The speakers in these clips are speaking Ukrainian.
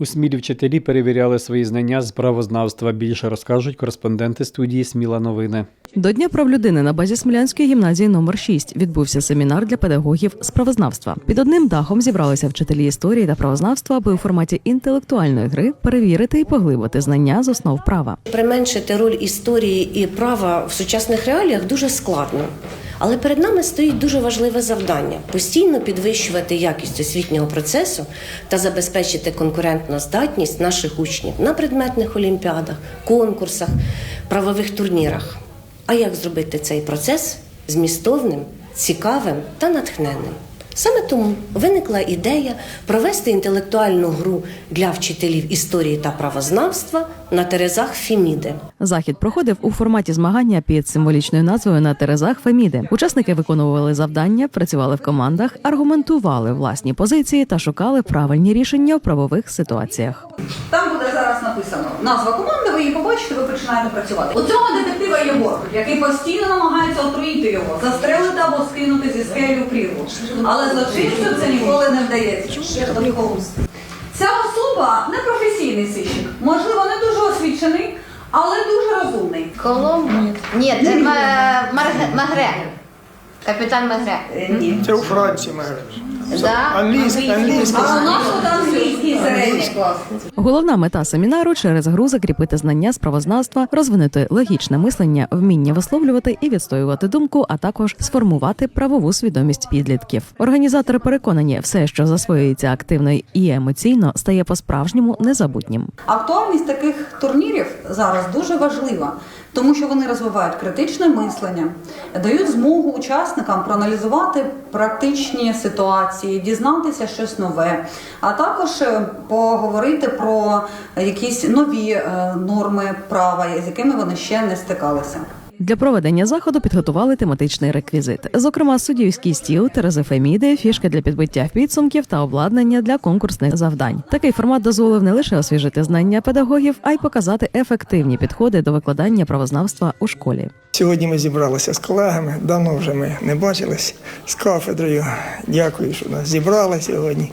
У Смілі вчителі перевіряли свої знання з правознавства. Більше розкажуть кореспонденти студії Сміла новини. До Дня прав людини на базі Смілянської гімназії номер 6 відбувся семінар для педагогів з правознавства. Під одним дахом зібралися вчителі історії та правознавства, аби у форматі інтелектуальної гри перевірити і поглибити знання з основ права. Применшити роль історії і права в сучасних реаліях дуже складно. Але перед нами стоїть дуже важливе завдання постійно підвищувати якість освітнього процесу та забезпечити конкурентну здатність наших учнів на предметних олімпіадах, конкурсах, правових турнірах. А як зробити цей процес змістовним, цікавим та натхненним? Саме тому виникла ідея провести інтелектуальну гру для вчителів історії та правознавства на терезах Фіміди. Захід проходив у форматі змагання під символічною назвою на терезах Феміди. Учасники виконували завдання, працювали в командах, аргументували власні позиції та шукали правильні рішення в правових ситуаціях. Там буде зараз написано назва команди, ви її побачите, ви починаєте працювати. У цього детектива є борг, який постійно намагається отруїти його, застрелити або скинути зі скелі у прірву. Але злочинцю це ніколи не вдається. Ця особа не професійний сищик, можливо, не дуже освічений, але дуже розумний. Коломбо? Ні, це Магре. Мегре. Капітан Мегре. Е, Ні. Це у Франції майже. Да? Англійська, англійська. А у нас от англійський середній клас. Головна мета семінару через гру закріпити знання з правознавства, розвинути логічне мислення, вміння висловлювати і відстоювати думку, а також сформувати правову свідомість підлітків. Організатори переконані, все, що засвоюється активно і емоційно, стає по-справжньому незабутнім. Актуальність таких турнірів зараз дуже важлива, тому що вони розвивають критичне мислення, дають змогу учасникам проаналізувати практичні ситуації, дізнатися щось нове, а також е, поговорити про якісь нові е, норми права, з якими вони ще не стикалися. Для проведення заходу підготували тематичний реквізит, зокрема суддівський стіл, терезифеміди, фішки для підбиття підсумків та обладнання для конкурсних завдань. Такий формат дозволив не лише освіжити знання педагогів, а й показати ефективні підходи до викладання правознавства у школі. Сьогодні ми зібралися з колегами. Давно вже ми не бачились з кафедрою. Дякую, що нас зібрали сьогодні.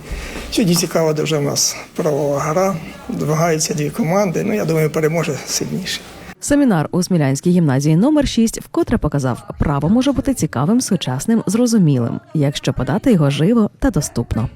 Сьогодні цікава дуже в нас правова гра. Двигаються дві команди. Ну, я думаю, переможе сильніше. Семінар у Смілянській гімназії номер 6 вкотре показав, право може бути цікавим, сучасним, зрозумілим, якщо подати його живо та доступно.